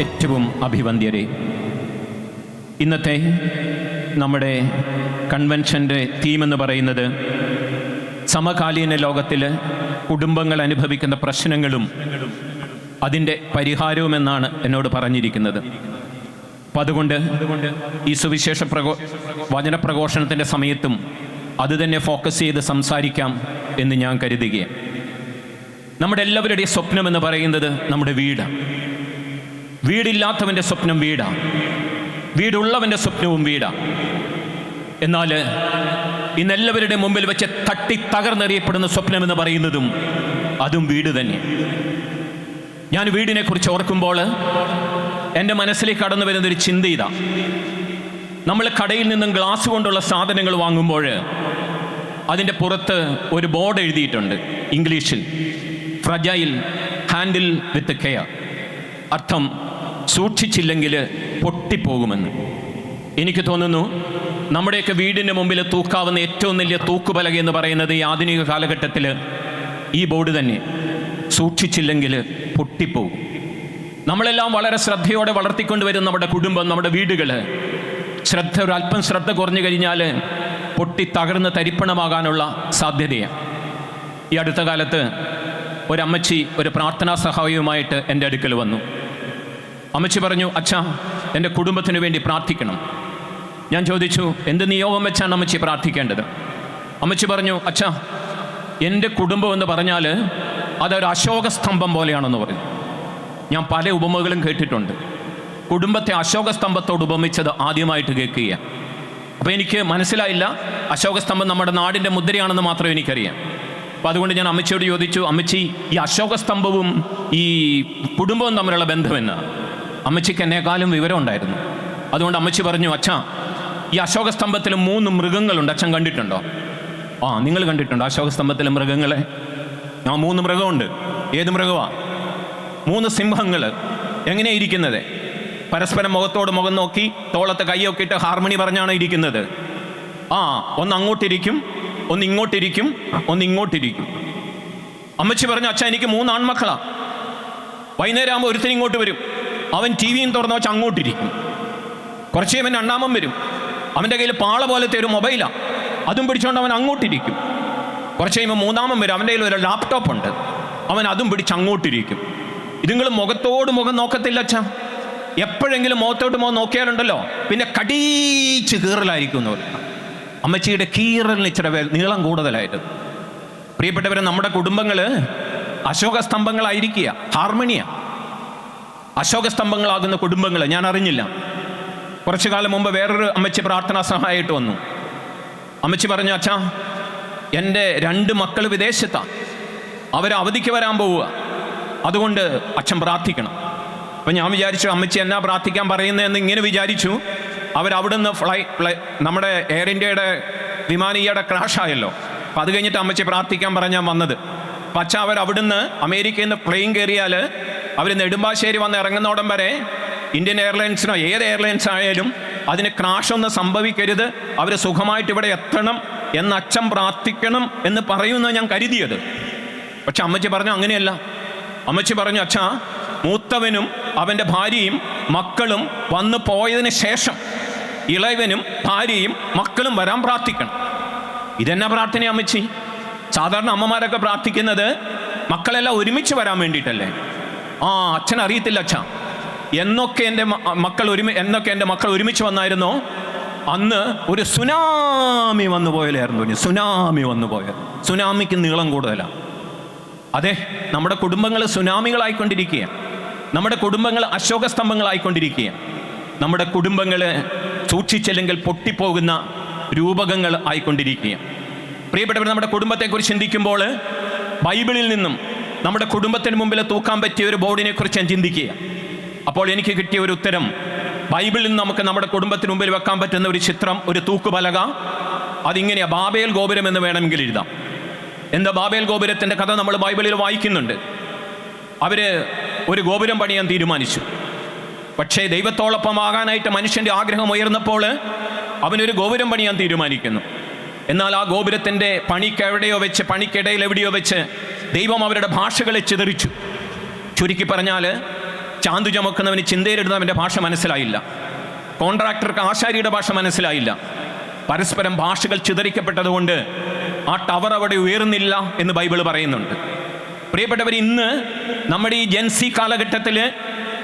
ഏറ്റവും അഭിവന്ദ്യരെ. ഇന്നത്തെ നമ്മുടെ കൺവെൻഷന്റെ തീമെന്ന് പറയുന്നത് സമകാലീന ലോകത്തിൽ കുടുംബങ്ങൾ അനുഭവിക്കുന്ന പ്രശ്നങ്ങളും അതിന്റെ പരിഹാരവുമെന്നാണ് എന്നോട് പറഞ്ഞിരിക്കുന്നത്. അപ്പം അതുകൊണ്ട് ഈ സുവിശേഷ പ്രകോ വചനപ്രഘോഷണത്തിന്റെ സമയത്തും അത് തന്നെ ഫോക്കസ് ചെയ്ത് സംസാരിക്കാം എന്ന് ഞാൻ കരുതുകയാണ്. നമ്മുടെ എല്ലാവരുടെയും സ്വപ്നം എന്ന് പറയുന്നത് നമ്മുടെ വീടാണ്. വീടില്ലാത്തവന്റെ സ്വപ്നം വീടാണ് വീടുള്ളവന്റെ സ്വപ്നവും വീടാണ് എന്നാൽ ഇന്ന് എല്ലാവരുടെ മുമ്പിൽ വെച്ച് തട്ടി തകർന്നെറിയപ്പെടുന്ന സ്വപ്നം എന്ന് പറയുന്നതും അതും വീട് തന്നെ. ഞാൻ വീടിനെ കുറിച്ച് ഓർക്കുമ്പോൾ എന്റെ മനസ്സിലേക്ക് കടന്നു വരുന്നൊരു ചിന്ത ഇതാ. നമ്മൾ കടയിൽ നിന്നും ഗ്ലാസ് കൊണ്ടുള്ള സാധനങ്ങൾ വാങ്ങുമ്പോൾ അതിന്റെ പുറത്ത് ഒരു ബോർഡ് എഴുതിയിട്ടുണ്ട് ഇംഗ്ലീഷിൽ. Fragile handle with care. അർത്ഥം സൂക്ഷിച്ചില്ലെങ്കിൽ പൊട്ടിപ്പോകുമെന്ന്. എനിക്ക് തോന്നുന്നു നമ്മുടെയൊക്കെ വീടിന്റെ മുമ്പിൽ തൂക്കാവുന്ന ഏറ്റവും വലിയ തൂക്കുപലക എന്ന് പറയുന്നത് ഈ ആധുനിക കാലഘട്ടത്തിൽ ഈ ബോർഡ് തന്നെ സൂക്ഷിച്ചില്ലെങ്കിൽ പൊട്ടിപ്പോകും. നമ്മളെല്ലാം വളരെ ശ്രദ്ധയോടെ വളർത്തിക്കൊണ്ട് വളർത്തിക്കൊണ്ടുവരും നമ്മുടെ കുടുംബം നമ്മുടെ വീടുകൾ ശ്രദ്ധ ഒരു അല്പം ശ്രദ്ധ കുറഞ്ഞു കഴിഞ്ഞാൽ പൊട്ടി തകർന്ന് തരിപ്പണമാകാനുള്ള സാധ്യതയാണ്. ഈ അടുത്ത കാലത്ത് ഒരമ്മച്ചി ഒരു പ്രാർത്ഥനാ സഹായവുമായിട്ട് എന്റെ അടുക്കൽ വന്നു. അമ്മച്ചി പറഞ്ഞു അച്ഛാ എന്റെ കുടുംബത്തിന് വേണ്ടി പ്രാർത്ഥിക്കണം. ഞാൻ ചോദിച്ചു എന്ത് നിയോഗം വെച്ചാണ് അമ്മച്ചി പ്രാർത്ഥിക്കേണ്ടത്? അമ്മച്ചി പറഞ്ഞു അച്ഛാ എന്റെ കുടുംബം എന്ന് പറഞ്ഞാൽ അതൊരു അശോക സ്തംഭം പോലെയാണെന്ന് പറഞ്ഞു. ഞാൻ പല ഉപമകളും കേട്ടിട്ടുണ്ട്. കുടുംബത്തെ അശോക സ്തംഭത്തോട് ഉപമിച്ചത് ആദ്യമായിട്ട് കേൾക്കുക അപ്പോൾ എനിക്ക് മനസ്സിലായില്ല അശോക സ്തംഭം നമ്മുടെ നാടിന്റെ മുദ്രയാണെന്ന് മാത്രമേ എനിക്കറിയാം. അപ്പോൾ അതുകൊണ്ട് ഞാൻ അമ്മച്ചിയോട് ചോദിച്ചു അമ്മച്ചി ഈ അശോക സ്തംഭവും ഈ കുടുംബവും തമ്മിലുള്ള ബന്ധമെന്ന് അമ്മച്ചിക്ക് എന്നെക്കാളും വിവരം ഉണ്ടായിരുന്നു. അതുകൊണ്ട് അമ്മച്ചി പറഞ്ഞു അച്ഛ ഈ അശോക സ്തംഭത്തിൽ മൂന്ന് മൃഗങ്ങളുണ്ട്. അച്ഛൻ കണ്ടിട്ടുണ്ടോ? ആ നിങ്ങൾ കണ്ടിട്ടുണ്ടോ അശോക സ്തംഭത്തിലെ മൃഗങ്ങളെ. ആ മൂന്ന് മൃഗമുണ്ട്. ഏത് മൃഗമാ മൂന്ന് സിംഹങ്ങൾ എങ്ങനെയാണ് ഇരിക്കുന്നത്? പരസ്പരം മുഖത്തോട് മുഖം നോക്കി തോളത്ത് കൈയൊക്കെ ഇട്ട് ഹാർമണി പറഞ്ഞാണ് ഇരിക്കുന്നത്? ആ ഒന്ന് അങ്ങോട്ടിരിക്കും ഒന്ന് ഇങ്ങോട്ടിരിക്കും ഒന്ന് ഇങ്ങോട്ടിരിക്കും. അമ്മച്ചി പറഞ്ഞു അച്ഛാ എനിക്ക് മൂന്ന് ആൺമക്കളാ. വൈകുന്നേരം ആകുമ്പോൾ ഒരുത്തൻ ഇങ്ങോട്ട് വരും. അവൻ ടി വിയും തുറന്ന് വെച്ച് അങ്ങോട്ടിരിക്കും. കുറച്ച് കഴിയുമ്പോൾ അണ്ണാമൻ വരും. അവന്റെ കയ്യിൽ പാള പോലത്തെ ഒരു മൊബൈലാണ് അതും പിടിച്ചുകൊണ്ട് അവൻ അങ്ങോട്ടിരിക്കും. കുറച്ച് കഴിയുമ്പോൾ മൂന്നാമൻ വരും. അവന്റെ കയ്യിൽ ഒരു ലാപ്ടോപ്പ് ഉണ്ട്. അവൻ അതും പിടിച്ച് അങ്ങോട്ടിരിക്കും. ഇതുങ്ങൾ മുഖത്തോട് മുഖം നോക്കത്തില്ല അച്ഛാ. എപ്പോഴെങ്കിലും മുഖത്തോട്ട് മുഖം നോക്കിയാലുണ്ടല്ലോ. പിന്നെ കടീച്ച് കീറലായിരിക്കും എന്ന് പറയുന്നത്. അമ്മച്ചിയുടെ കീറലിന് ഇച്ചിരി നീളം കൂടുതലായിട്ട്. പ്രിയപ്പെട്ടവരെ നമ്മുടെ കുടുംബങ്ങൾ അശോക സ്തംഭങ്ങളായിരിക്കുക ഹാർമണിയ. അശോക സ്തംഭങ്ങളാകുന്ന കുടുംബങ്ങൾ ഞാൻ അറിഞ്ഞില്ല. കുറച്ചു കാലം മുമ്പ് വേറൊരു അമ്മച്ചി പ്രാർത്ഥനാ സഹായമായിട്ട് വന്നു. അമ്മച്ചി പറഞ്ഞു അച്ഛാ എന്റെ രണ്ട് മക്കൾ വിദേശത്താണ് അവർ അവധിക്ക് വരാൻ പോവുക. അതുകൊണ്ട് അച്ഛൻ പ്രാർത്ഥിക്കണം. അപ്പം ഞാൻ വിചാരിച്ചു അമ്മച്ചി എന്നാ പ്രാർത്ഥിക്കാൻ പറയുന്നതെന്ന് ഇങ്ങനെ വിചാരിച്ചു. അവരവിടുന്ന് ഫ്ലൈ ഫ്ലൈ നമ്മുടെ എയർ ഇന്ത്യയുടെ വിമാനീയയുടെ ക്രാഷായല്ലോ. അപ്പം അത് കഴിഞ്ഞിട്ട് അമ്മച്ചി പ്രാർത്ഥിക്കാൻ പറഞ്ഞാൽ വന്നത്. അപ്പം അവർ അവിടുന്ന് അമേരിക്കയിൽ നിന്ന് പ്ലെയിൻ കയറിയാൽ അവർ നെടുമ്പാശ്ശേരി വന്ന് ഇറങ്ങുന്നോടം വരെ ഇന്ത്യൻ എയർലൈൻസിനോ ഏത് എയർലൈൻസ് ആയാലും അതിന് ക്രാഷൊന്നും സംഭവിക്കരുത്. അവർ സുഖമായിട്ട് ഇവിടെ എത്തണം എന്ന് അച്ഛൻ പ്രാർത്ഥിക്കണം എന്ന് പറയുമെന്ന് ഞാൻ കരുതിയത്. പക്ഷെ അമ്മച്ചി പറഞ്ഞു അങ്ങനെയല്ല. അമ്മച്ചി പറഞ്ഞു അച്ഛാ മൂത്തവനും അവന്റെ ഭാര്യയും മക്കളും വന്നു പോയതിന് ശേഷം ഇളയവനും ഭാര്യയും മക്കളും വരാൻ പ്രാർത്ഥിക്കണം. ഇതെന്നാ പ്രാർത്ഥന അമ്മച്ചി? സാധാരണ അമ്മമാരൊക്കെ പ്രാർത്ഥിക്കുന്നത് മക്കളെല്ലാം ഒരുമിച്ച് വരാൻ വേണ്ടിയിട്ടല്ലേ? ആ അച്ഛൻ അറിയത്തില്ല അച്ഛ. എന്നൊക്കെ എന്റെ മക്കൾ ഒരുമി എന്നൊക്കെ എന്റെ മക്കൾ ഒരുമിച്ച് വന്നായിരുന്നോ. അന്ന് ഒരു സുനാമി വന്നു പോയാലായിരുന്നു സുനാമി വന്നു പോയത് സുനാമിക്ക് നീളം കൂടുതലാണ് അതെ നമ്മുടെ കുടുംബങ്ങൾ സുനാമികളായിക്കൊണ്ടിരിക്കുക നമ്മുടെ കുടുംബങ്ങൾ അശോകസ്തംഭങ്ങളായിക്കൊണ്ടിരിക്കുക നമ്മുടെ കുടുംബങ്ങൾ സൂക്ഷിച്ചില്ലെങ്കിൽ പൊട്ടിപ്പോകുന്ന രൂപകങ്ങൾ ആയിക്കൊണ്ടിരിക്കുക പ്രിയപ്പെട്ടവർ നമ്മുടെ കുടുംബത്തെക്കുറിച്ച് ചിന്തിക്കുമ്പോൾ ബൈബിളിൽ നിന്നും നമ്മുടെ കുടുംബത്തിന് മുമ്പിൽ തൂക്കാൻ പറ്റിയ ഒരു ബോർഡിനെ കുറിച്ച് ഞാൻ ചിന്തിക്കുക. അപ്പോൾ എനിക്ക് കിട്ടിയ ഒരു ഉത്തരം ബൈബിളിൽ നമുക്ക് നമ്മുടെ കുടുംബത്തിന് മുമ്പിൽ വെക്കാൻ പറ്റുന്ന ഒരു ചിത്രം ഒരു തൂക്കുപലക അതിങ്ങനെയാ ബാബേൽ ഗോപുരം എന്ന് വേണമെങ്കിൽ എഴുതാം. എന്താ ബാബേൽ ഗോപുരത്തിന്റെ കഥ നമ്മൾ ബൈബിളിൽ വായിക്കുന്നുണ്ട്. അവർ ഒരു ഗോപുരം പണിയാൻ തീരുമാനിച്ചു. പക്ഷേ ദൈവത്തോളൊപ്പമാകാനായിട്ട് മനുഷ്യന്റെ ആഗ്രഹം ഉയർന്നപ്പോൾ അവനൊരു ഗോപുരം പണിയാൻ തീരുമാനിക്കുന്നു. എന്നാൽ ആ ഗോപുരത്തിന്റെ പണിക്കെവിടെയോ വെച്ച് പണിക്കിടയിൽ എവിടെയോ വെച്ച് ദൈവം അവരുടെ ഭാഷകളെ ചിതറിച്ചു. ചുരുക്കി പറഞ്ഞാൽ ചാന്തു ചുമക്കുന്നവന് ചിന്തയിലെടുത്തവന്റെ ഭാഷ മനസ്സിലായില്ല. കോൺട്രാക്ടർക്ക് ആശാരിയുടെ ഭാഷ മനസ്സിലായില്ല. പരസ്പരം ഭാഷകൾ ചിതറിക്കപ്പെട്ടതുകൊണ്ട് ആ ടവർ അവിടെ ഉയർന്നില്ല എന്ന് ബൈബിൾ പറയുന്നുണ്ട്. പ്രിയപ്പെട്ടവർ ഇന്ന് നമ്മുടെ ഈ ജെൻസി കാലഘട്ടത്തിൽ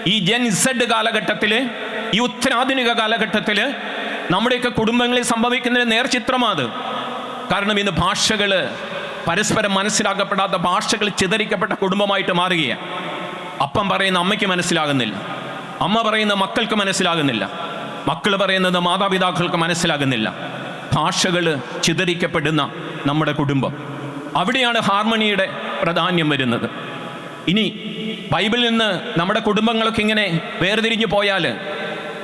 ഈ ജെൻ ഇസഡ് കാലഘട്ടത്തിൽ ഈ ഉത്തരാധുനിക കാലഘട്ടത്തിൽ നമ്മുടെയൊക്കെ കുടുംബങ്ങളിൽ സംഭവിക്കുന്ന നേർചിത്രമാണ് കാരണം ഇന്ന് ഭാഷകൾ പരസ്പരം മനസ്സിലാക്കപ്പെടാത്ത ഭാഷകൾ ചിതറിക്കപ്പെട്ട കുടുംബമായിട്ട് മാറുകയാണ്. അപ്പം പറയുന്ന അമ്മയ്ക്ക് മനസ്സിലാകുന്നില്ല. അമ്മ പറയുന്ന മക്കൾക്ക് മനസ്സിലാകുന്നില്ല. മക്കൾ പറയുന്നത് മാതാപിതാക്കൾക്ക് മനസ്സിലാകുന്നില്ല. ഭാഷകൾ ചിതറിക്കപ്പെടുന്ന നമ്മുടെ കുടുംബം. അവിടെയാണ് ഹാർമണിയുടെ പ്രാധാന്യം വരുന്നത്. ഇനി ബൈബിളിൽ നിന്ന് നമ്മുടെ കുടുംബങ്ങളൊക്കെ ഇങ്ങനെ വേർതിരിഞ്ഞു പോയാൽ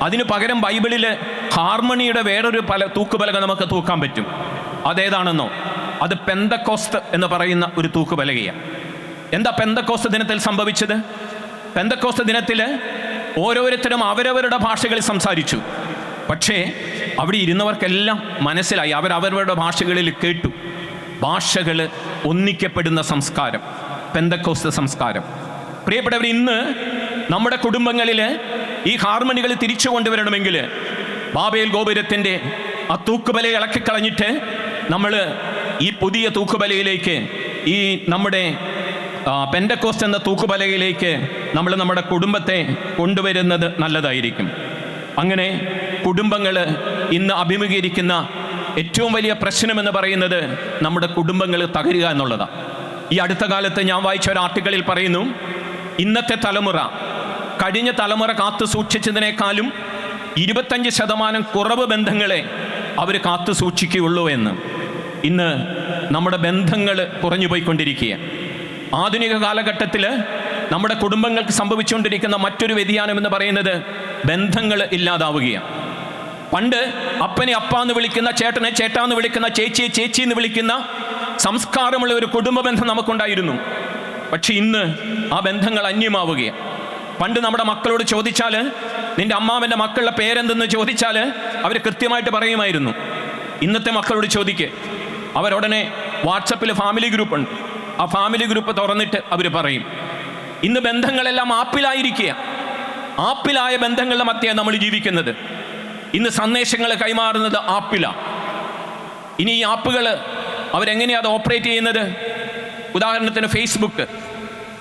അതിനു പകരം ബൈബിളിൽ ഹാർമണിയുടെ വേറൊരു പല തൂക്കുപലക നമുക്ക് തൂക്കാൻ പറ്റും. അതേതാണെന്നോ? അത് പെന്തക്കോസ്ത് എന്ന് പറയുന്ന ഒരു തൂക്കുപലകയാണ് എന്താ പെന്തക്കോസ്ത് ദിനത്തിൽ സംഭവിച്ചത്? പെന്തക്കോസ്ത് ദിനത്തിൽ ഓരോരുത്തരും അവരവരുടെ ഭാഷകളിൽ സംസാരിച്ചു. പക്ഷേ അവിടെ ഇരുന്നവർക്കെല്ലാം മനസ്സിലായി. അവരവരുടെ ഭാഷകളിൽ കേട്ടു. ഭാഷകൾ ഒന്നിക്കപ്പെടുന്ന സംസ്കാരം പെന്തക്കോസ് സംസ്കാരം. പ്രിയപ്പെട്ടവർ ഇന്ന് നമ്മുടെ കുടുംബങ്ങളിൽ ഈ ഹാർമണികൾ തിരിച്ചു കൊണ്ടുവരണമെങ്കിൽ ബാബേൽ ഗോപുരത്തിന്റെ ആ തൂക്കുബല ഇളക്കിക്കളഞ്ഞിട്ട് നമ്മൾ ഈ പുതിയ തൂക്കുബലയിലേക്ക് ഈ നമ്മുടെ പെൻഡക്കോസ്റ്റ് എന്ന തൂക്കുപലയിലേക്ക് നമ്മൾ നമ്മുടെ കുടുംബത്തെ കൊണ്ടുവരുന്നത് നല്ലതായിരിക്കും. അങ്ങനെ കുടുംബങ്ങൾ ഇന്ന് അഭിമുഖീകരിക്കുന്ന ഏറ്റവും വലിയ പ്രശ്നമെന്ന് പറയുന്നത് നമ്മുടെ കുടുംബങ്ങൾ തകരുക എന്നുള്ളതാണ് ഈ അടുത്ത കാലത്ത് ഞാൻ വായിച്ച ഒരു ആർട്ടിക്കളിൽ പറയുന്നു ഇന്നത്തെ തലമുറ കഴിഞ്ഞ തലമുറ കാത്തു സൂക്ഷിച്ചതിനേക്കാളും ഇരുപത്തഞ്ച് ശതമാനം കുറവ് ബന്ധങ്ങളെ അവർ കാത്തു സൂക്ഷിക്കുകയുള്ളൂ എന്ന്. ഇന്ന് നമ്മുടെ ബന്ധങ്ങൾ കുറഞ്ഞു പോയിക്കൊണ്ടിരിക്കുകയാണ് ആധുനിക കാലഘട്ടത്തിൽ നമ്മുടെ കുടുംബങ്ങൾക്ക് സംഭവിച്ചുകൊണ്ടിരിക്കുന്ന മറ്റൊരു വ്യതിയാനം എന്ന് പറയുന്നത് ബന്ധങ്ങൾ ഇല്ലാതാവുകയാണ്. പണ്ട് അപ്പനെ അപ്പ എന്ന് വിളിക്കുന്ന ചേട്ടനെ ചേട്ടാ എന്ന് വിളിക്കുന്ന ചേച്ചിയെ ചേച്ചി എന്ന് വിളിക്കുന്ന സംസ്കാരമുള്ള ഒരു കുടുംബ ബന്ധം നമുക്കുണ്ടായിരുന്നു. പക്ഷെ ഇന്ന് ആ ബന്ധങ്ങൾ അന്യമാവുകയാണ്. പണ്ട് നമ്മുടെ മക്കളോട് ചോദിച്ചാൽ നിന്റെ അമ്മാവന്റെ മക്കളുടെ പേരെന്തെന്ന് ചോദിച്ചാൽ അവർ കൃത്യമായിട്ട് പറയുമായിരുന്നു. ഇന്നത്തെ മക്കളോട് ചോദിക്ക് അവരുടനെ വാട്സപ്പിൽ ഫാമിലി ഗ്രൂപ്പ് ഉണ്ട്. ആ ഫാമിലി ഗ്രൂപ്പ് തുറന്നിട്ട് അവർ പറയും ഇന്ന് ബന്ധങ്ങളെല്ലാം ആപ്പിലായിരിക്കുക ആപ്പിലായ ബന്ധങ്ങളുടെ മധ്യേ നമ്മൾ ജീവിക്കുന്നത്. ഇന്ന് സന്ദേശങ്ങൾ കൈമാറുന്നത് ആപ്പിലാണ് ഇനി ഈ ആപ്പുകൾ അവരെങ്ങനെയാണ് അത് ഓപ്പറേറ്റ് ചെയ്യുന്നത്? ഉദാഹരണത്തിന് ഫേസ്ബുക്ക്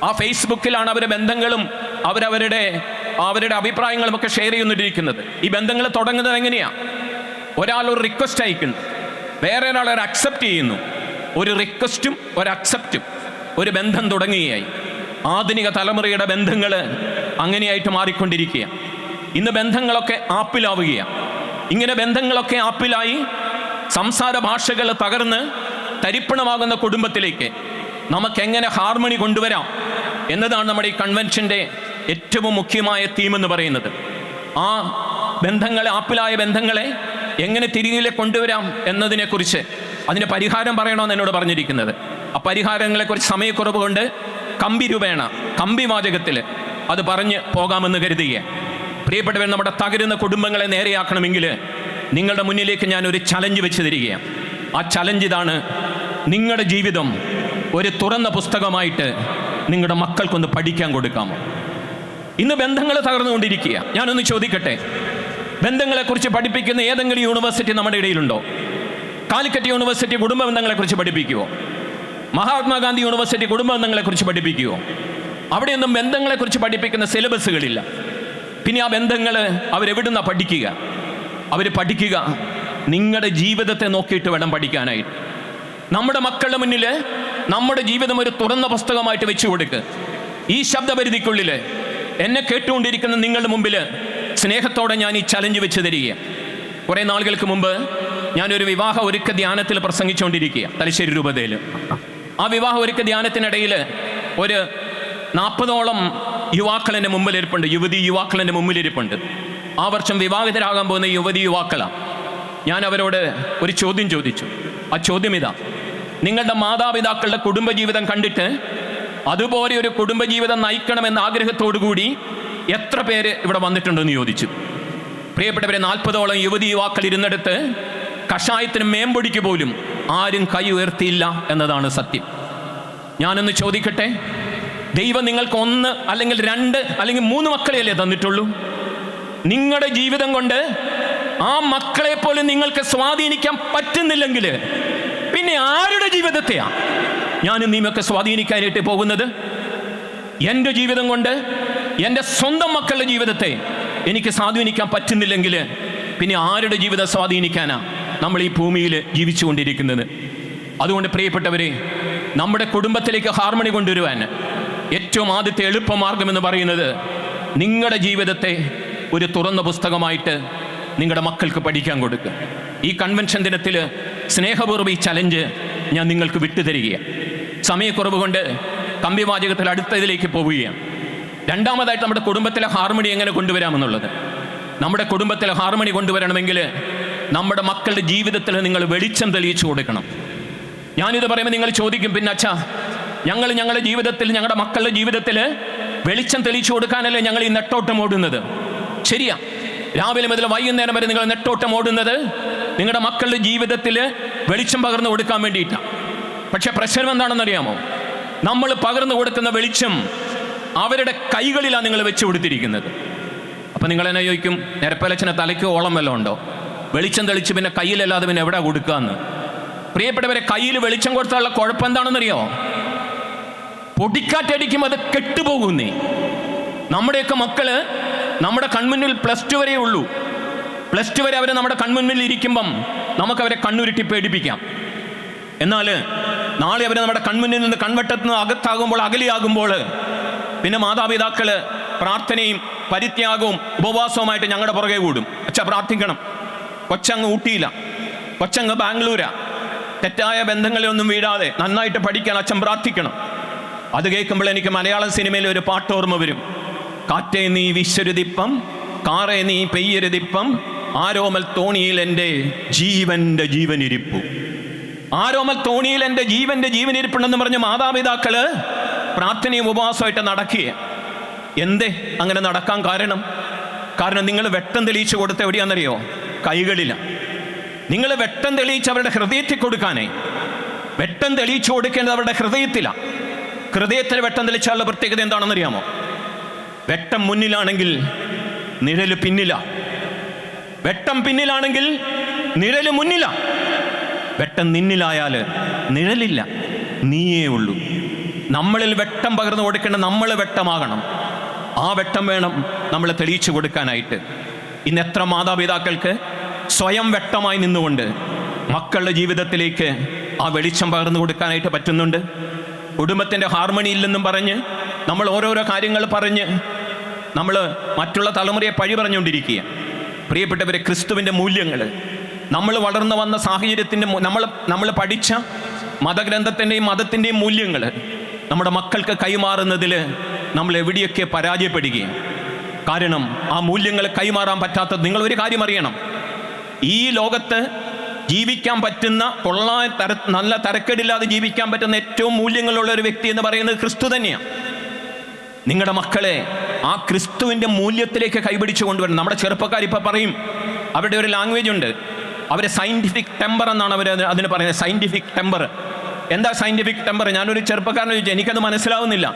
ആ ഫേസ്ബുക്കിലാണ് അവരുടെ ബന്ധങ്ങളും അവരവരുടെ അവരുടെ അഭിപ്രായങ്ങളും ഒക്കെ ഷെയർ ചെയ്യുന്നിരിക്കുന്നത് ഈ ബന്ധങ്ങൾ തുടങ്ങുന്നത് എങ്ങനെയാണ് ഒരാൾ ഒരു റിക്വസ്റ്റ് അയക്കുന്നു. വേറെ ഒരാൾ ഒരു അക്സെപ്റ്റ് ചെയ്യുന്നു. ഒരു റിക്വസ്റ്റും ഒരു അക്സെപ്റ്റും ഒരു ബന്ധം തുടങ്ങുകയായി. ആധുനിക തലമുറയുടെ ബന്ധങ്ങൾ അങ്ങനെയായിട്ട് മാറിക്കൊണ്ടിരിക്കുക ഇന്ന് ബന്ധങ്ങളൊക്കെ ആപ്പിലാവുകയാണ് ഇങ്ങനെ ബന്ധങ്ങളൊക്കെ ആപ്പിലായി സംസാര ഭാഷകൾ തകർന്ന് തരിപ്പണമാകുന്ന കുടുംബത്തിലേക്ക് നമുക്കെങ്ങനെ ഹാർമണി കൊണ്ടുവരാം എന്നതാണ് നമ്മുടെ ഈ കൺവെൻഷന്റെ ഏറ്റവും മുഖ്യമായ തീം എന്ന് പറയുന്നത്. ആ ബന്ധങ്ങളെ ആപ്പിലായ ബന്ധങ്ങളെ എങ്ങനെ തിരികെ കൊണ്ടുവരാം എന്നതിനെക്കുറിച്ച് അതിന് പരിഹാരം പറയണമെന്ന് എന്നോട് പറഞ്ഞിരിക്കുന്നത്. ആ പരിഹാരങ്ങളെക്കുറിച്ച് സമയക്കുറവ് കൊണ്ട് കമ്പി രൂപേണ കമ്പി വാചകത്തിൽ അത് പറഞ്ഞ് പോകാമെന്ന് കരുതുകയെ പ്രിയപ്പെട്ടവർ നമ്മുടെ തകരുന്ന കുടുംബങ്ങളെ നേരെയാക്കണമെങ്കിൽ നിങ്ങളുടെ മുന്നിലേക്ക് ഞാൻ ഒരു ചലഞ്ച് വെച്ച് തരികയാണ്. ആ ചലഞ്ച് ഇതാണ് നിങ്ങളുടെ ജീവിതം ഒരു തുറന്ന പുസ്തകമായിട്ട് നിങ്ങളുടെ മക്കൾക്കൊന്ന് പഠിക്കാൻ കൊടുക്കാമോ? ഇന്ന് ബന്ധങ്ങൾ തകർന്നുകൊണ്ടിരിക്കുക ഞാനൊന്ന് ചോദിക്കട്ടെ? ബന്ധങ്ങളെക്കുറിച്ച് പഠിപ്പിക്കുന്ന ഏതെങ്കിലും യൂണിവേഴ്സിറ്റി നമ്മുടെ ഇടയിലുണ്ടോ? കാലിക്കറ്റ് യൂണിവേഴ്സിറ്റി കുടുംബ ബന്ധങ്ങളെക്കുറിച്ച് പഠിപ്പിക്കുമോ മഹാത്മാഗാന്ധി യൂണിവേഴ്സിറ്റി കുടുംബ ബന്ധങ്ങളെക്കുറിച്ച് പഠിപ്പിക്കുമോ അവിടെയൊന്നും ബന്ധങ്ങളെക്കുറിച്ച് പഠിപ്പിക്കുന്ന സിലബസുകളില്ല. പിന്നെ ആ ബന്ധങ്ങൾ അവരെവിടുന്ന പഠിക്കുക? അവർ പഠിക്കുക. നിങ്ങളുടെ ജീവിതത്തെ നോക്കിയിട്ട് വേണം പഠിക്കാനായിട്ട്. നമ്മുടെ മക്കളുടെ മുന്നിൽ നമ്മുടെ ജീവിതം ഒരു തുറന്ന പുസ്തകമായിട്ട് വെച്ചു കൊടുക്കുക ഈ ശബ്ദപരിധിക്കുള്ളിൽ എന്നെ കേട്ടുകൊണ്ടിരിക്കുന്ന നിങ്ങളുടെ മുമ്പിൽ സ്നേഹത്തോടെ ഞാൻ ഈ ചലഞ്ച് വെച്ച് തരികയാണ് കുറേ നാളുകൾക്ക് മുമ്പ് ഞാനൊരു വിവാഹ ഒരുക്ക ധ്യാനത്തിൽ പ്രസംഗിച്ചുകൊണ്ടിരിക്കുക തലശ്ശേരി രൂപതയിൽ. ആ വിവാഹ ഒരുക്ക ധ്യാനത്തിനിടയിൽ ഒരു നാൽപ്പതോളം യുവാക്കൾ എന്റെ മുമ്പിലിരിപ്പുണ്ട് യുവതി യുവാക്കൾ എന്റെ മുമ്പിലിരിപ്പുണ്ട്. ആ വർഷം വിവാഹിതരാകാൻ പോകുന്ന യുവതി യുവാക്കളാണ് ഞാൻ അവരോട് ഒരു ചോദ്യം ചോദിച്ചു. ആ ചോദ്യം ഇതാ നിങ്ങളുടെ മാതാപിതാക്കളുടെ കുടുംബജീവിതം കണ്ടിട്ട് അതുപോലെ ഒരു കുടുംബജീവിതം നയിക്കണമെന്ന ആഗ്രഹത്തോടു കൂടി എത്ര പേര് ഇവിടെ വന്നിട്ടുണ്ടെന്ന് ചോദിച്ചു. പ്രിയപ്പെട്ടവരെ നാൽപ്പതോളം യുവതി യുവാക്കൾ ഇരുന്നെടുത്ത് കഷായത്തിന് മേമ്പൊടിക്ക് പോലും ആരും കൈ ഉയർത്തിയില്ല എന്നതാണ് സത്യം. ഞാനൊന്ന് ചോദിക്കട്ടെ ദൈവം നിങ്ങൾക്ക് ഒന്ന് അല്ലെങ്കിൽ രണ്ട് അല്ലെങ്കിൽ മൂന്ന് മക്കളെയല്ലേ തന്നിട്ടുള്ളൂ? നിങ്ങളുടെ ജീവിതം കൊണ്ട് ആ മക്കളെ പോലും നിങ്ങൾക്ക് സ്വാധീനിക്കാൻ പറ്റുന്നില്ലെങ്കിൽ പിന്നെ ആരുടെ ജീവിതത്തെയാണ് ഞാനും നീമൊക്കെ സ്വാധീനിക്കാനായിട്ട് പോകുന്നത്? എന്റെ ജീവിതം കൊണ്ട് എന്റെ സ്വന്തം മക്കളുടെ ജീവിതത്തെ എനിക്ക് സ്വാധീനിക്കാൻ പറ്റുന്നില്ലെങ്കിൽ പിന്നെ ആരുടെ ജീവിതം സ്വാധീനിക്കാനാ നമ്മൾ ഈ ഭൂമിയിൽ ജീവിച്ചുകൊണ്ടിരിക്കുന്നത്? അതുകൊണ്ട് പ്രിയപ്പെട്ടവരെ നമ്മുടെ കുടുംബത്തിലേക്ക് ഹാർമണി കൊണ്ടുവരുവാൻ ഏറ്റവും ആദ്യത്തെ എളുപ്പമാർഗം എന്ന് പറയുന്നത് നിങ്ങളുടെ ജീവിതത്തെ ഒരു തുറന്ന പുസ്തകമായിട്ട് നിങ്ങളുടെ മക്കൾക്ക് പഠിക്കാൻ കൊടുക്കുക. ഈ കൺവെൻഷൻ ദിനത്തിൽ സ്നേഹപൂർവം ഈ ചലഞ്ച് ഞാൻ നിങ്ങൾക്ക് വിട്ടുതരികയാണ്. സമയക്കുറവ് കൊണ്ട് കമ്പിവാചകത്തിൽ അടുത്തതിലേക്ക് പോവുകയാണ്. രണ്ടാമതായിട്ട് നമ്മുടെ കുടുംബത്തിലെ ഹാർമണി എങ്ങനെ കൊണ്ടുവരാമെന്നുള്ളത്. നമ്മുടെ കുടുംബത്തിലെ ഹാർമണി കൊണ്ടുവരണമെങ്കിൽ നമ്മുടെ മക്കളുടെ ജീവിതത്തിൽ നിങ്ങൾ വെളിച്ചം തെളിയിച്ചു കൊടുക്കണം. ഞാനിത് പറയുമ്പോൾ നിങ്ങൾ ചോദിക്കും പിന്നെ അച്ഛാ ഞങ്ങൾ ഞങ്ങളുടെ ജീവിതത്തിൽ ഞങ്ങളുടെ മക്കളുടെ ജീവിതത്തിൽ വെളിച്ചം തെളിയിച്ചു കൊടുക്കാനല്ലേ ഞങ്ങൾ ഈ നെട്ടോട്ടം ഓടുന്നത്? ശരിയാ. രാവിലെ മുതൽ വൈകുന്നേരം വരെ നിങ്ങൾ നെട്ടോട്ടം ഓടുന്നത് നിങ്ങളുടെ മക്കളുടെ ജീവിതത്തിൽ വെളിച്ചം പകർന്നു കൊടുക്കാൻ വേണ്ടിയിട്ടാണ് പക്ഷെ പ്രശ്നം എന്താണെന്നറിയാമോ? നമ്മൾ പകർന്നു കൊടുക്കുന്ന വെളിച്ചം അവരുടെ കൈകളിലാണ് നിങ്ങൾ വെച്ച് കൊടുത്തിരിക്കുന്നത് അപ്പം നിങ്ങൾ എന്നെ ചോദിക്കും നിരപ്പലച്ചനെ തലയ്ക്ക് ഓളം വല്ലതും ഉണ്ടോ? വെളിച്ചം തെളിച്ച് പിന്നെ കയ്യിലല്ലാതെ പിന്നെ എവിടെ കൊടുക്കാന്ന് പ്രിയപ്പെട്ടവരെ കയ്യിൽ വെളിച്ചം കൊടുത്താലുള്ള കുഴപ്പം എന്താണെന്നറിയോ പൊടിക്കാറ്റടിക്കുമ്പോൾ അത് കെട്ടുപോകുന്നേ നമ്മുടെയൊക്കെ മക്കൾ നമ്മുടെ കൺമുന്നിൽ പ്ലസ് ടു വരെ ഉള്ളൂ. പ്ലസ് ടു വരെ അവർ നമ്മുടെ കൺമുന്നിൽ ഇരിക്കുമ്പം നമുക്ക് അവരെ കണ്ണുരുട്ടി പേടിപ്പിക്കാം. എന്നാൽ നാളെ അവർ നമ്മുടെ കൺമുന്നിൽ നിന്ന് കൺവട്ടത്ത് നിന്ന് അകത്താകുമ്പോൾ അകലിയാകുമ്പോൾ പിന്നെ മാതാപിതാക്കൾ പ്രാർത്ഥനയും പരിത്യാഗവും ഉപവാസവുമായിട്ട് ഞങ്ങളുടെ പുറകെ കൂടും. അച്ഛ പ്രാർത്ഥിക്കണം. കൊച്ചങ്ങ് ഊട്ടിയില്ല കൊച്ചങ്ങ് ബാംഗ്ലൂരാ. തെറ്റായ ബന്ധങ്ങളെയൊന്നും വീഴാതെ നന്നായിട്ട് പഠിക്കാൻ അച്ഛൻ പ്രാർത്ഥിക്കണം. അത് കേൾക്കുമ്പോൾ എനിക്ക് മലയാളം സിനിമയിലെ ഒരു പാട്ട് ഓർമ്മ വരും. കാറ്റേ നീ വിശ്വരുതിപ്പം കാറേ നീ പെയ്യരുതിപ്പം ആരോമൽ തോണിയിൽ എന്റെ ജീവന്റെ ജീവനിരിപ്പു. ആരോമൽ തോണിയിൽ എന്റെ ജീവന്റെ ജീവനിരിപ്പുണ്ടെന്ന് പറഞ്ഞ് മാതാപിതാക്കൾ പ്രാർത്ഥനയും ഉപവാസമായിട്ട് നടക്കുക എന്തേ അങ്ങനെ നടക്കാൻ കാരണം? കാരണം നിങ്ങൾ വെട്ടം തെളിയിച്ച് കൊടുത്ത എവിടെയാണെന്നറിയോ? കൈകളില. നിങ്ങൾ വെട്ടം തെളിയിച്ച് അവരുടെ ഹൃദയത്തിൽ കൊടുക്കാനേ. വെട്ടം തെളിയിച്ചു കൊടുക്കേണ്ടത് അവരുടെ ഹൃദയത്തിലാണ് ഹൃദയത്തിൽ വെട്ടം തെളിച്ചാലുള്ള പ്രത്യേകത എന്താണെന്നറിയാമോ? വെട്ടം മുന്നിലാണെങ്കിൽ നിഴൽ പിന്നില. വെട്ടം പിന്നിലാണെങ്കിൽ നിഴൽ മുന്നില. വെട്ടം നിന്നിലായാൽ നിഴലില്ല. നീയേ ഉള്ളൂ. നമ്മളിൽ വെട്ടം പകർന്നു കൊടുക്കേണ്ട നമ്മൾ വെട്ടമാകണം. ആ വെട്ടം വേണം നമ്മൾ തെളിയിച്ചു കൊടുക്കാനായിട്ട്. ഇന്ന് എത്ര മാതാപിതാക്കൾക്ക് സ്വയം വെട്ടമായി നിന്നുകൊണ്ട് മക്കളുടെ ജീവിതത്തിലേക്ക് ആ വെളിച്ചം പകർന്നു കൊടുക്കാനായിട്ട് പറ്റുന്നുണ്ട്? കുടുംബത്തിന്റെ ഹാർമണി ഇല്ലെന്നും പറഞ്ഞ് നമ്മൾ ഓരോരോ കാര്യങ്ങൾ പറഞ്ഞ് നമ്മൾ മറ്റുള്ള തലമുറയെ പഴി പറഞ്ഞുകൊണ്ടിരിക്കുക പ്രിയപ്പെട്ടവരെ ക്രിസ്തുവിന്റെ മൂല്യങ്ങൾ. നമ്മൾ വളർന്നു വന്ന സാഹചര്യത്തിന്റെ നമ്മൾ നമ്മൾ പഠിച്ച മതഗ്രന്ഥത്തിന്റെയും മതത്തിന്റെയും മൂല്യങ്ങൾ. നമ്മുടെ മക്കൾക്ക് കൈമാറുന്നതിൽ നമ്മൾ എവിടെയൊക്കെ പരാജയപ്പെടുകയും കാരണം ആ മൂല്യങ്ങൾ കൈമാറാൻ പറ്റാത്ത നിങ്ങൾ ഒരു കാര്യം അറിയണം. ഈ ലോകത്ത് ജീവിക്കാൻ പറ്റുന്ന കൊള്ളാൻ തര നല്ല തരക്കേടില്ലാതെ ജീവിക്കാൻ പറ്റുന്ന ഏറ്റവും മൂല്യങ്ങളുള്ള ഒരു വ്യക്തി എന്ന് പറയുന്നത് ക്രിസ്തു തന്നെയാണ്. നിങ്ങളുടെ മക്കളെ ആ ക്രിസ്തുവിന്റെ മൂല്യത്തിലേക്ക് കൈപിടിച്ചു കൊണ്ടുവരണം. നമ്മുടെ ചെറുപ്പക്കാർ ഇപ്പം പറയും അവരുടെ ഒരു ലാംഗ്വേജ് ഉണ്ട്. അവരെ സയന്റിഫിക് ടെമ്പർ എന്നാണ് അവർ അതിന് പറയുന്നത്. സയന്റിഫിക് ടെമ്പർ എന്താ സയന്റിഫിക് ടെമ്പർ ഞാനൊരു ചെറുപ്പക്കാരനെ ചോദിച്ചു എനിക്കത് മനസ്സിലാവുന്നില്ല.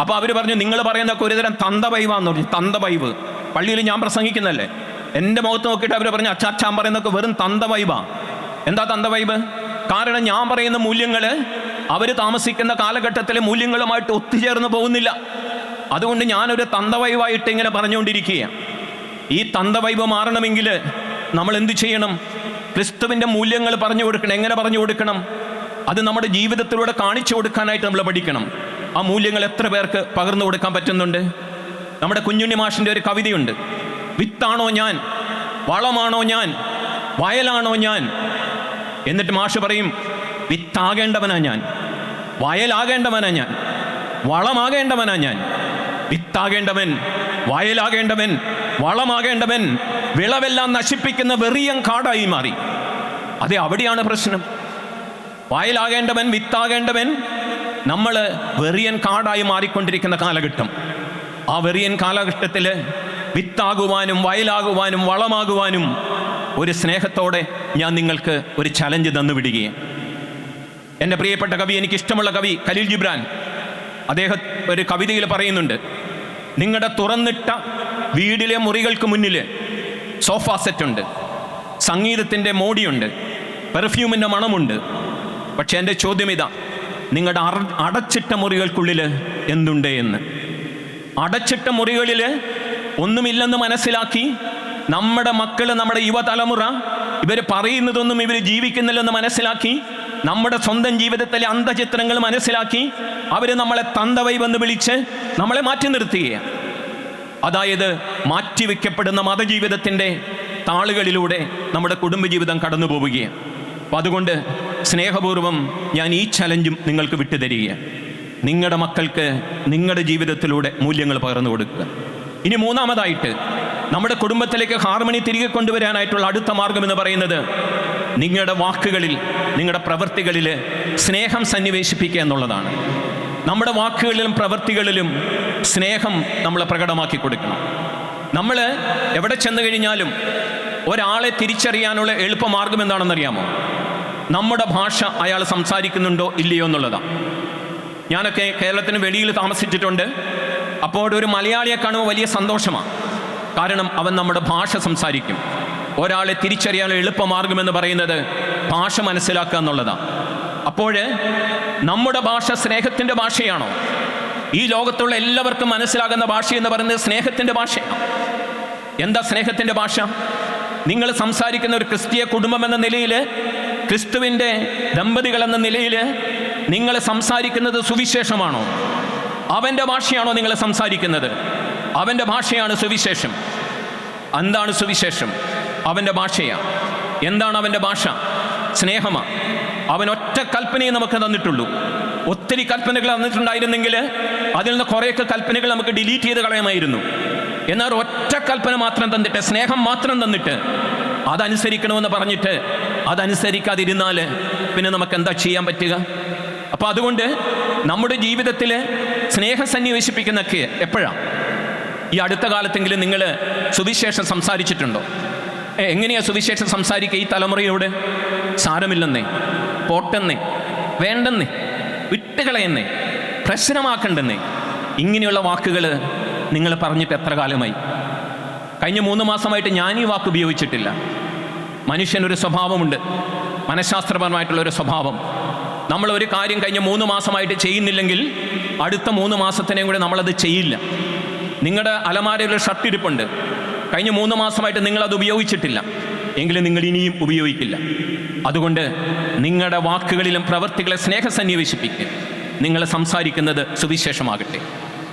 അപ്പോൾ അവർ പറഞ്ഞു നിങ്ങൾ പറയുന്നതൊക്കെ ഒരുതരം തന്തപൈവാന്ന് പറഞ്ഞു തന്തവൈവ് പള്ളിയിൽ ഞാൻ പ്രസംഗിക്കുന്നല്ലേ എന്റെ മുഖത്ത് നോക്കിയിട്ട് അവർ പറഞ്ഞു അച്ചാച്ചാൻ പറയുന്നതൊക്കെ വെറും തന്തവൈബാ എന്താ തന്തപൈവ്? കാരണം ഞാൻ പറയുന്ന മൂല്യങ്ങൾ അവർ താമസിക്കുന്ന കാലഘട്ടത്തിലെ മൂല്യങ്ങളുമായിട്ട് ഒത്തുചേർന്ന് പോകുന്നില്ല. അതുകൊണ്ട് ഞാനൊരു തന്തവൈവായിട്ട് ഇങ്ങനെ പറഞ്ഞുകൊണ്ടിരിക്കുകയാണ്. ഈ തന്തവൈവ് മാറണമെങ്കിൽ നമ്മൾ എന്ത് ചെയ്യണം? ക്രിസ്തുവിന്റെ മൂല്യങ്ങൾ പറഞ്ഞു കൊടുക്കണം. എങ്ങനെ പറഞ്ഞു കൊടുക്കണം? അത് നമ്മുടെ ജീവിതത്തിലൂടെ കാണിച്ചു കൊടുക്കാനായിട്ട് നമ്മൾ പഠിക്കണം. ആ മൂല്യങ്ങൾ എത്ര പേർക്ക് പകർന്നു കൊടുക്കാൻ പറ്റുന്നുണ്ട്? നമ്മുടെ കുഞ്ഞുണ്ണി മാഷിന്റെ ഒരു കവിതയുണ്ട്. വിത്താണോ ഞാൻ? വളമാണോ ഞാൻ? വയലാണോ ഞാൻ? എന്നിട്ട് മാഷ് പറയും വിത്താകേണ്ടവനാ ഞാൻ. വയലാകേണ്ടവനാ ഞാൻ. വളമാകേണ്ടവനാ ഞാൻ. വിത്താകേണ്ടവൻ വയലാകേണ്ടവൻ വളമാകേണ്ടവൻ. വിളവെല്ലാം നശിപ്പിക്കുന്ന വെറിയം കാടായി മാറി. അതെ അവിടെയാണ് പ്രശ്നം. വയലാകേണ്ടവൻ വിത്താകേണ്ടവൻ നമ്മൾ വെറിയൻ കാടായി മാറിക്കൊണ്ടിരിക്കുന്ന കാലഘട്ടം. ആ വെറിയൻ കാലഘട്ടത്തിൽ വിത്താകുവാനും വയലാകുവാനും വളമാകുവാനും ഒരു സ്നേഹത്തോടെ ഞാൻ നിങ്ങൾക്ക് ഒരു ചലഞ്ച് തന്നു വിടുകയാണ്. എന്റെ പ്രിയപ്പെട്ട കവി എനിക്ക് ഇഷ്ടമുള്ള കവി ഖലീൽ ജിബ്രാൻ. അദ്ദേഹം ഒരു കവിതയിൽ പറയുന്നുണ്ട് നിങ്ങളുടെ തുറന്നിട്ട വീടിലെ മുറികൾക്ക് മുന്നിൽ സോഫ സെറ്റുണ്ട് സംഗീതത്തിന്റെ മോടിയുണ്ട് പെർഫ്യൂമിന്റെ മണമുണ്ട് പക്ഷേ എന്റെ ചോദ്യം ഇതാ. നിങ്ങളുടെ അടച്ചിട്ട മുറികൾക്കുള്ളിൽ എന്തുണ്ട് എന്ന്. അടച്ചിട്ട മുറികളിൽ ഒന്നുമില്ലെന്ന് മനസ്സിലാക്കി നമ്മുടെ മക്കൾ നമ്മുടെ യുവതലമുറ ഇവർ പറയുന്നതൊന്നും ഇവർ ജീവിക്കുന്നില്ലെന്ന് മനസ്സിലാക്കി നമ്മുടെ സ്വന്തം ജീവിതത്തിലെ അന്തചിത്രങ്ങൾ മനസ്സിലാക്കി അവർ നമ്മളെ തന്തവൈ വന്ന് വിളിച്ച് നമ്മളെ മാറ്റി നിർത്തുകയാണ്. അതായത് മാറ്റിവെക്കപ്പെടുന്ന മതജീവിതത്തിന്റെ താളുകളിലൂടെ നമ്മുടെ കുടുംബജീവിതം കടന്നു പോവുകയാണ് അപ്പം അതുകൊണ്ട് സ്നേഹപൂർവം ഞാൻ ഈ ചലഞ്ചും നിങ്ങൾക്ക് വിട്ടുതരികയാണ്. നിങ്ങളുടെ മക്കൾക്ക് നിങ്ങളുടെ ജീവിതത്തിലൂടെ മൂല്യങ്ങൾ പകർന്നു കൊടുക്കുക. ഇനി മൂന്നാമതായിട്ട് നമ്മുടെ കുടുംബത്തിലേക്ക് ഹാർമണി തിരികെ കൊണ്ടുവരാനായിട്ടുള്ള അടുത്ത മാർഗം എന്ന് പറയുന്നത് നിങ്ങളുടെ വാക്കുകളിൽ നിങ്ങളുടെ പ്രവൃത്തികളിൽ സ്നേഹം സന്നിവേശിപ്പിക്കുക എന്നുള്ളതാണ്. നമ്മുടെ വാക്കുകളിലും പ്രവൃത്തികളിലും സ്നേഹം നമ്മൾ പ്രകടമാക്കി കൊടുക്കണം. നമ്മൾ എവിടെ ചെന്ന് കഴിഞ്ഞാലും ഒരാളെ തിരിച്ചറിയാനുള്ള എളുപ്പമാർഗം എന്താണെന്നറിയാമോ? നമ്മുടെ ഭാഷ അയാൾ സംസാരിക്കുന്നുണ്ടോ ഇല്ലയോ എന്നുള്ളതാണ് ഞാനൊക്കെ കേരളത്തിന് വെളിയിൽ താമസിച്ചിട്ടുണ്ട്. അപ്പോൾ ഒരു മലയാളിയെ കാണുമ്പോൾ വലിയ സന്തോഷമാണ് കാരണം അവൻ നമ്മുടെ ഭാഷ സംസാരിക്കും. ഒരാളെ തിരിച്ചറിയാനുള്ള എളുപ്പമാർഗം എന്ന് പറയുന്നത് ഭാഷ മനസ്സിലാക്കുക എന്നുള്ളതാണ് അപ്പോൾ നമ്മുടെ ഭാഷ സ്നേഹത്തിന്റെ ഭാഷയാണോ? ഈ ലോകത്തുള്ള എല്ലാവർക്കും മനസ്സിലാകുന്ന ഭാഷ എന്ന് പറയുന്നത് സ്നേഹത്തിന്റെ ഭാഷയാണ് എന്താ സ്നേഹത്തിന്റെ ഭാഷ? നിങ്ങൾ സംസാരിക്കുന്ന ഒരു ക്രിസ്തീയ കുടുംബം എന്ന നിലയിൽ ക്രിസ്തുവിന്റെ ദമ്പതികൾ എന്ന നിലയിൽ നിങ്ങൾ സംസാരിക്കുന്നത് സുവിശേഷമാണോ? അവന്റെ ഭാഷയാണോ നിങ്ങൾ സംസാരിക്കുന്നത്? അവന്റെ ഭാഷയാണ് സുവിശേഷം. എന്താണ് സുവിശേഷം? അവന്റെ ഭാഷയാണ് എന്താണ് അവന്റെ ഭാഷ? സ്നേഹമാണ് അവൻ ഒറ്റ കൽപ്പനയെ നമുക്ക് തന്നിട്ടുള്ളൂ. ഒത്തിരി കൽപ്പനകൾ തന്നിട്ടുണ്ടായിരുന്നെങ്കിൽ അതിൽ നിന്ന് കുറേയൊക്കെ കൽപ്പനകൾ നമുക്ക് ഡിലീറ്റ് ചെയ്ത് കളയാമായിരുന്നു. എന്നാൽ ഒറ്റ കൽപ്പന മാത്രം തന്നിട്ട് സ്നേഹം മാത്രം തന്നിട്ട് അതനുസരിക്കണമെന്ന് പറഞ്ഞിട്ട് അതനുസരിക്കാതിരുന്നാൽ പിന്നെ നമുക്ക് എന്താ ചെയ്യാൻ പറ്റുക? അപ്പോൾ അതുകൊണ്ട് നമ്മുടെ ജീവിതത്തിൽ സ്നേഹം സന്നിവേശിപ്പിക്കുന്നൊക്കെ എപ്പോഴാണ് ഈ അടുത്ത കാലത്തെങ്കിലും നിങ്ങൾ സുവിശേഷം സംസാരിച്ചിട്ടുണ്ടോ? എങ്ങനെയാ സുവിശേഷം സംസാരിക്കുക ഈ തലമുറയോട്? സാരമില്ലെന്നേ പോട്ടെന്നേ വേണ്ടെന്നേ. വിട്ടുകളയെന്നേ പ്രശ്നമാക്കണ്ടെന്നേ. ഇങ്ങനെയുള്ള വാക്കുകൾ നിങ്ങൾ പറഞ്ഞിട്ട് എത്ര കാലമായി? കഴിഞ്ഞ മൂന്ന് മാസമായിട്ട് ഞാൻ ഈ വാക്ക് ഉപയോഗിച്ചിട്ടില്ല. മനുഷ്യനൊരു സ്വഭാവമുണ്ട്. മനഃശാസ്ത്രപരമായിട്ടുള്ള ഒരു സ്വഭാവം. നമ്മൾ ഒരു കാര്യം കഴിഞ്ഞ മൂന്ന് മാസമായിട്ട് ചെയ്യുന്നില്ലെങ്കിൽ അടുത്ത മൂന്ന് മാസത്തിനെയും കൂടെ നമ്മളത് ചെയ്യില്ല. നിങ്ങളുടെ അലമാരയിൽ ഒരു ഷർട്ട് ഇരിപ്പുണ്ട്. കഴിഞ്ഞ മൂന്ന് മാസമായിട്ട് നിങ്ങളത് ഉപയോഗിച്ചിട്ടില്ല. എങ്കിലും നിങ്ങൾ ഇനിയും ഉപയോഗിക്കില്ല. അതുകൊണ്ട് നിങ്ങളുടെ വാക്കുകളിലും പ്രവൃത്തികളെ സ്നേഹസന്നിവേശിപ്പിക്കുക നിങ്ങൾ സംസാരിക്കുന്നത് സുവിശേഷമാകട്ടെ.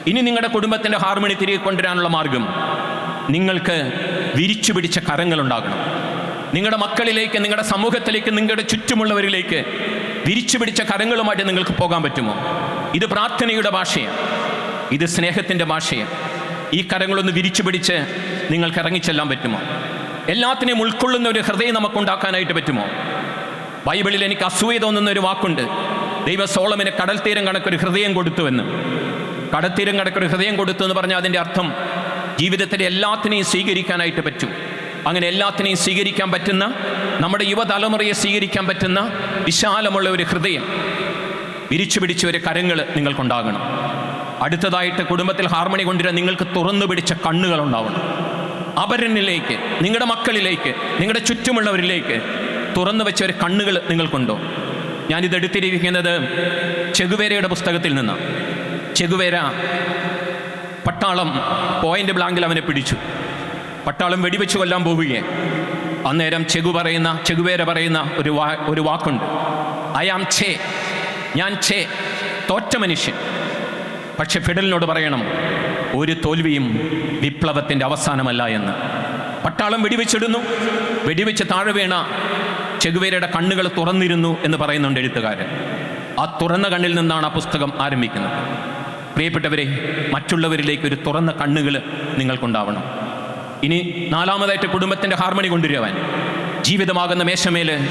ഇനി നിങ്ങളുടെ കുടുംബത്തിന്റെ ഹാർമണി തിരികെ കൊണ്ടുവരാനുള്ള മാർഗം നിങ്ങൾക്ക് വിരിച്ചു പിടിച്ച കരങ്ങളുണ്ടാകണം നിങ്ങളുടെ മക്കളിലേക്ക് നിങ്ങളുടെ സമൂഹത്തിലേക്ക് നിങ്ങളുടെ ചുറ്റുമുള്ളവരിലേക്ക് വിരിച്ചു പിടിച്ച കരങ്ങളുമായിട്ട് നിങ്ങൾക്ക് പോകാൻ പറ്റുമോ? ഇത് പ്രാർത്ഥനയുടെ ഭാഷയാണ്. ഇത് സ്നേഹത്തിന്റെ ഭാഷയാണ്. ഈ കരങ്ങളൊന്ന് വിരിച്ചു പിടിച്ച് നിങ്ങൾക്ക് ഇറങ്ങിച്ചെല്ലാൻ പറ്റുമോ? എല്ലാത്തിനെയും ഉൾക്കൊള്ളുന്ന ഒരു ഹൃദയം നമുക്ക് ഉണ്ടാക്കാനായിട്ട് പറ്റുമോ? ബൈബിളിൽ എനിക്ക് അസൂയ തോന്നുന്ന ഒരു വാക്കുണ്ട്. ദൈവ സോളമിന് കടൽ തീരം കണക്കൊരു ഹൃദയം കൊടുത്തുവെന്ന്. കടത്തീരം കണക്കൊരു ഹൃദയം കൊടുത്തു എന്ന് പറഞ്ഞാൽ അതിന്റെ അർത്ഥം ജീവിതത്തിലെ എല്ലാത്തിനെയും സ്വീകരിക്കാനായിട്ട് പറ്റും. അങ്ങനെ എല്ലാത്തിനെയും സ്വീകരിക്കാൻ പറ്റുന്ന നമ്മുടെ യുവതലമുറയെ സ്വീകരിക്കാൻ പറ്റുന്ന വിശാലമുള്ള ഒരു ഹൃദയം. വിരിച്ചു പിടിച്ച ഒരു കരങ്ങൾ നിങ്ങൾക്കുണ്ടാകണം. അടുത്തതായിട്ട് കുടുംബത്തിൽ ഹാർമണി കൊണ്ടുവരാൻ നിങ്ങൾക്ക് തുറന്നു പിടിച്ച കണ്ണുകൾ ഉണ്ടാവണം. അപരനിലേക്ക് നിങ്ങളുടെ മക്കളിലേക്ക് നിങ്ങളുടെ ചുറ്റുമുള്ളവരിലേക്ക് തുറന്നു വെച്ച ഒരു കണ്ണുകൾ നിങ്ങൾക്കുണ്ടോ? ഞാനിത് എടുത്തിരിക്കുന്നത് ചെകുവേരയുടെ പുസ്തകത്തിൽ നിന്ന്. ചെകുവേര പട്ടാളം പോയിന്റ് ബ്ലാങ്കിൽ അവനെ പിടിച്ചു. പട്ടാളം വെടിവെച്ച് കൊല്ലാൻ പോവുകയെ അന്നേരം ചെഗു പറയുന്ന ചെകുവേര പറയുന്ന ഒരു വാ ഒരു വാക്കുണ്ട്. ഐ ആം ഛേ ഞാൻ ഛേ തോറ്റ മനുഷ്യൻ. പക്ഷെ ഫിഡലിനോട് പറയണം. ഒരു തോൽവിയും വിപ്ലവത്തിന്റെ അവസാനമല്ല എന്ന്. പട്ടാളം വെടിവെച്ചിടുന്നു. വെടിവെച്ച് താഴെ വീണ ചെകുവേരയുടെ കണ്ണുകൾ തുറന്നിരുന്നു എന്ന് പറയുന്നുണ്ട് എഴുത്തുകാരൻ. ആ തുറന്ന കണ്ണിൽ നിന്നാണ് ആ പുസ്തകം ആരംഭിക്കുന്നത്. പ്രിയപ്പെട്ടവരെ മറ്റുള്ളവരിലേക്ക് ഒരു തുറന്ന കണ്ണുകൾ നിങ്ങൾക്കുണ്ടാവണം. ഇനി നാലാമതായിട്ട് കുടുംബത്തിന്റെ ഹാർമണി കൊണ്ടുവരുവാൻ. ജീവിതമാകുന്ന മേശമേൽ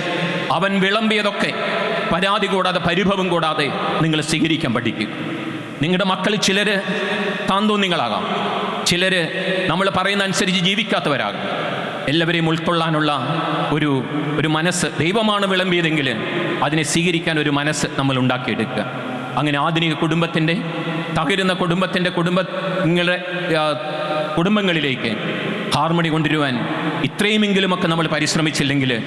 അവൻ വിളമ്പിയതൊക്കെ പരാതി കൂടാതെ പരിഭവം കൂടാതെ നിങ്ങൾ സ്വീകരിക്കാൻ പഠിക്കുക നിങ്ങളുടെ മക്കൾ ചിലർ താന്തോന്നിങ്ങളാകാം. ചിലർ നമ്മൾ പറയുന്ന അനുസരിച്ച് ജീവിക്കാത്തവരാകും. എല്ലാവരെയും ഉൾക്കൊള്ളാനുള്ള ഒരു ഒരു മനസ്സ് ദൈവമാണ് വിളമ്പിയതെങ്കിൽ അതിനെ സ്വീകരിക്കാൻ ഒരു മനസ്സ് നമ്മൾ ഉണ്ടാക്കിയെടുക്കുക. അങ്ങനെ ആധുനിക കുടുംബത്തിന്റെ തകരുന്ന കുടുംബത്തിന്റെ കുടുംബങ്ങളുടെ കുടുംബങ്ങളിലേക്ക് ഹാർമണി കൊണ്ടുവരുവാൻ ഇത്രയുമെങ്കിലുമൊക്കെ നമ്മൾ പരിശ്രമിച്ചില്ലെങ്കിൽ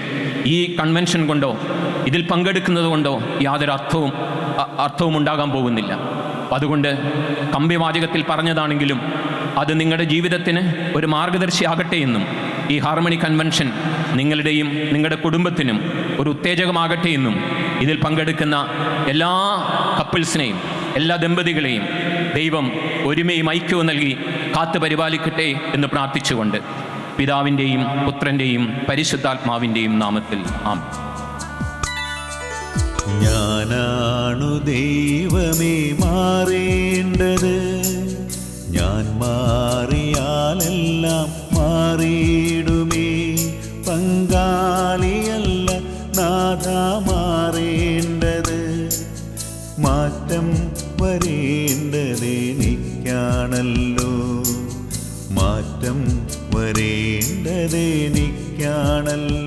ഈ കൺവെൻഷൻ കൊണ്ടോ ഇതിൽ പങ്കെടുക്കുന്നത് കൊണ്ടോ യാതൊരു അർത്ഥവും അർത്ഥവും ഉണ്ടാകാൻ പോകുന്നില്ല. അതുകൊണ്ട് കമ്പിവാചകത്തിൽ പറഞ്ഞതാണെങ്കിലും അത് നിങ്ങളുടെ ജീവിതത്തിന് ഒരു മാർഗദർശിയാകട്ടെ എന്നും ഈ ഹാർമണി കൺവെൻഷൻ നിങ്ങളുടെയും നിങ്ങളുടെ കുടുംബത്തിനും ഒരു ഉത്തേജകമാകട്ടെ എന്നും ഇതിൽ പങ്കെടുക്കുന്ന എല്ലാ കപ്പിൾസിനെയും എല്ലാ ദമ്പതികളെയും ദൈവം ഒരുമയും ഐക്യവും നൽകി കാത്തു പരിപാലിക്കട്ടെ എന്ന് പ്രാർത്ഥിച്ചുകൊണ്ട് പിതാവിന്റെയും പുത്രന്റെയും പരിശുദ്ധാത്മാവിന്റെയും നാമത്തിൽ ആം ഞാനാണു ദൈവമേ മാറേണ്ടത്. ഞാൻ മാറിയാലെല്ലാം മാറിയിടുമേ. പങ്കാളിയല്ല നാഥ മാറേണ്ടത്. മാറ്റം വരേണ്ടത് എനിക്കാണല്ലോ. മാറ്റം വരേണ്ടതെനിക്കാണല്ലോ